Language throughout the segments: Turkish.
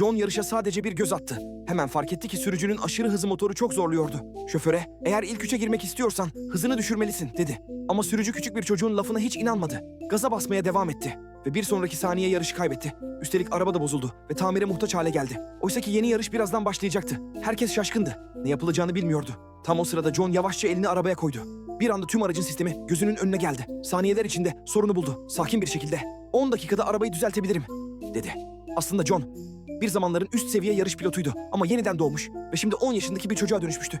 John yarışa sadece bir göz attı. Hemen fark etti ki sürücünün aşırı hızı motoru çok zorluyordu. Şoföre, eğer ilk üçe girmek istiyorsan hızını düşürmelisin dedi. Ama sürücü küçük bir çocuğun lafına hiç inanmadı. Gaza basmaya devam etti. Ve bir sonraki saniye yarışı kaybetti. Üstelik araba da bozuldu ve tamire muhtaç hale geldi. Oysa ki yeni yarış birazdan başlayacaktı. Herkes şaşkındı. Ne yapılacağını bilmiyordu. Tam o sırada John yavaşça elini arabaya koydu. Bir anda tüm aracın sistemi gözünün önüne geldi. Saniyeler içinde sorunu buldu. Sakin bir şekilde. 10 dakikada arabayı düzeltebilirim, dedi. Aslında John bir zamanların üst seviye yarış pilotuydu ama yeniden doğmuş ve şimdi 10 yaşındaki bir çocuğa dönüşmüştü.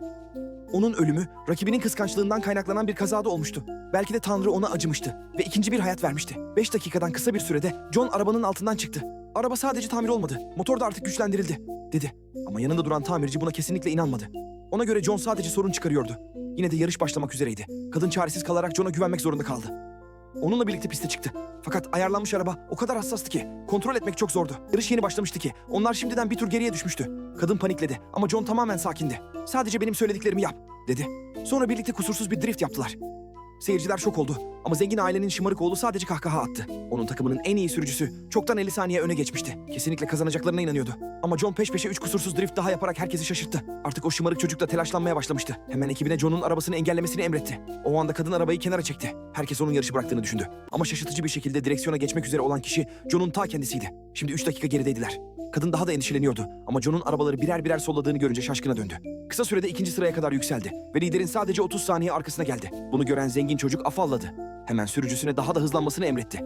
Onun ölümü rakibinin kıskançlığından kaynaklanan bir kazada olmuştu. Belki de Tanrı ona acımıştı ve ikinci bir hayat vermişti. 5 dakikadan kısa bir sürede John arabanın altından çıktı. Araba sadece tamir olmadı, motor da artık güçlendirildi, dedi. Ama yanında duran tamirci buna kesinlikle inanmadı. Ona göre John sadece sorun çıkarıyordu. Yine de yarış başlamak üzereydi. Kadın çaresiz kalarak John'a güvenmek zorunda kaldı. Onunla birlikte piste çıktı. Fakat ayarlanmış araba o kadar hassastı ki kontrol etmek çok zordu. Yarış yeni başlamıştı ki onlar şimdiden bir tur geriye düşmüştü. Kadın panikledi ama John tamamen sakindi. Sadece benim söylediklerimi yap dedi. Sonra birlikte kusursuz bir drift yaptılar. Seyirciler şok oldu ama zengin ailenin şımarık oğlu sadece kahkaha attı. Onun takımının en iyi sürücüsü çoktan 50 saniye öne geçmişti. Kesinlikle kazanacaklarına inanıyordu. Ama John peş peşe 3 kusursuz drift daha yaparak herkesi şaşırttı. Artık o şımarık çocuk da telaşlanmaya başlamıştı. Hemen ekibine John'un arabasını engellemesini emretti. O anda kadın arabayı kenara çekti. Herkes onun yarışı bıraktığını düşündü. Ama şaşırtıcı bir şekilde direksiyona geçmek üzere olan kişi John'un ta kendisiydi. Şimdi 3 dakika gerideydiler. Kadın daha da endişeleniyordu ama John'un arabaları birer birer solladığını görünce şaşkına döndü. Kısa sürede ikinci sıraya kadar yükseldi ve liderin sadece 30 saniye arkasına geldi. Bunu gören zengin çocuk afalladı. Hemen sürücüsüne daha da hızlanmasını emretti.